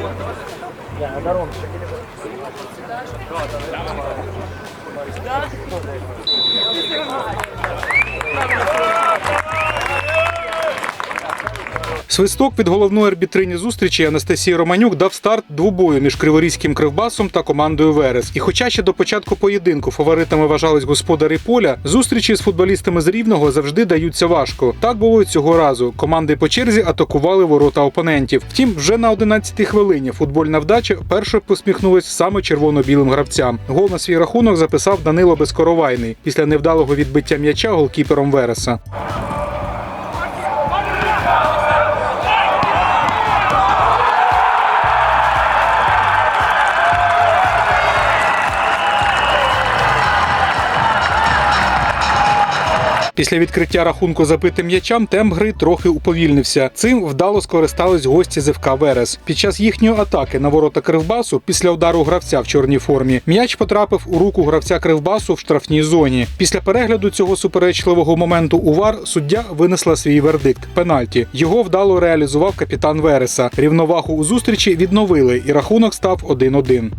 Да, Свисток від головної арбітрині зустрічі Анастасії Романюк дав старт двобою між Криворізьким кривбасом та командою Верес. І хоча ще до початку поєдинку фаворитами вважались господарі поля, зустрічі з футболістами з Рівного завжди даються важко. Так було і цього разу. Команди по черзі атакували ворота опонентів. Втім, вже на 11-й хвилині футбольна вдача першою посміхнулась саме червоно-білим гравцям. Гол на свій рахунок записав Данило Безкоровайний після невдалого відбиття м'яча голкіпером Вереса. Після відкриття рахунку забитим м'ячам темп гри трохи уповільнився. Цим вдало скористались гості з Верес. Під час їхньої атаки на ворота Кривбасу після удару гравця в чорній формі м'яч потрапив у руку гравця Кривбасу в штрафній зоні. Після перегляду цього суперечливого моменту у ВАР суддя винесла свій вердикт пенальті. Його вдало реалізував капітан Вереса. Рівновагу у зустрічі відновили, і рахунок став 1-1.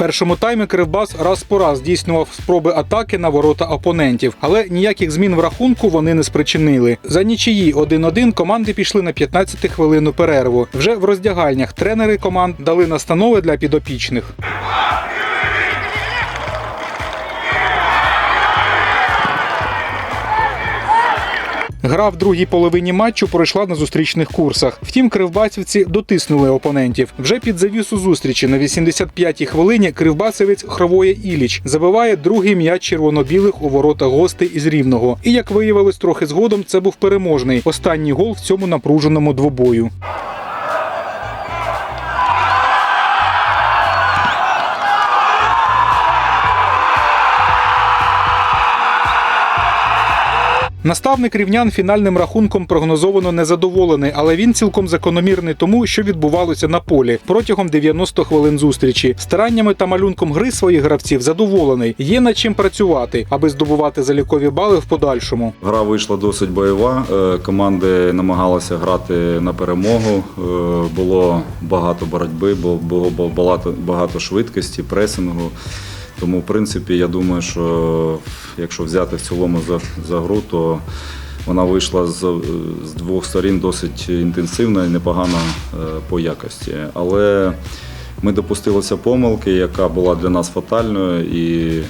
Першому таймі Кривбас раз по раз здійснював спроби атаки на ворота опонентів, але ніяких змін в рахунку вони не спричинили. За нічиї 1-1 команди пішли на 15 хвилину перерву. Вже в роздягальнях тренери команд дали настанови для підопічних. Гра в другій половині матчу пройшла на зустрічних курсах. Втім, кривбасівці дотиснули опонентів. Вже під завісу зустрічі на 85-й хвилині кривбасовець Хровоє Іліч забиває другий м'яч червоно-білих у ворота гостей із Рівного. І як виявилось трохи згодом, це був переможний останній гол в цьому напруженому двобою. Наставник рівнян фінальним рахунком прогнозовано незадоволений, але він цілком закономірний тому, що відбувалося на полі протягом 90 хвилин зустрічі. Стараннями та малюнком гри своїх гравців задоволений. Є над чим працювати, аби здобувати залікові бали в подальшому. Гра вийшла досить бойова. е, Команди намагалися грати на перемогу. е, Було багато боротьби, бо було багато, багато швидкості, пресингу. Тому, в принципі, я думаю, що якщо взяти в цілому за, за гру, то вона вийшла з, з двох сторін досить інтенсивна і непогана е, по якості. Але ми допустилися помилки, яка була для нас фатальною, і,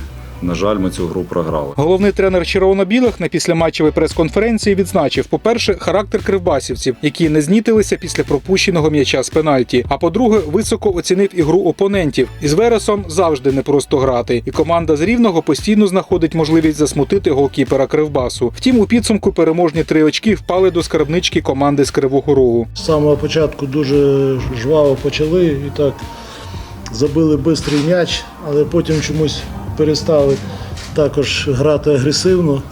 на жаль, ми цю гру програли. Головний тренер червоно-білих на післяматчевій прес-конференції відзначив: по-перше, характер кривбасівців, які не знітилися після пропущеного м'яча з пенальті. А по-друге, високо оцінив ігру опонентів. Із Вересом завжди непросто грати, і команда з рівного постійно знаходить можливість засмутити голкіпера Кривбасу. Втім, у підсумку переможні три очки впали до скарбнички команди з Кривого Рогу. З самого початку дуже жваво почали і так забили бистрий м'яч, але потім чомусь перестали також грати агресивно,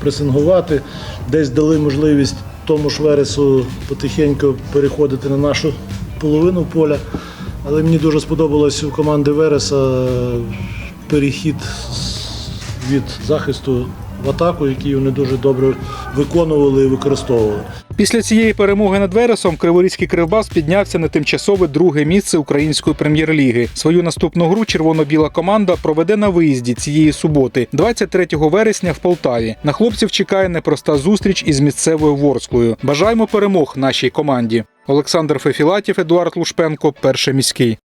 пресингувати. Десь дали можливість тому ж Вересу потихеньку переходити на нашу половину поля. Але мені дуже сподобалось у команди Вереса е, перехід від захисту в атаку, який вони дуже добре виконували і використовували. Після цієї перемоги над Вересом Криворізький Кривбас піднявся на тимчасове друге місце української прем'єр-ліги. Свою наступну гру червоно-біла команда проведе на виїзді цієї суботи, 23 вересня в Полтаві. На хлопців чекає непроста зустріч із місцевою Ворсклою. Бажаємо перемог нашій команді. Олександр Фефілатів, Едуард Лушпенко, перший міський.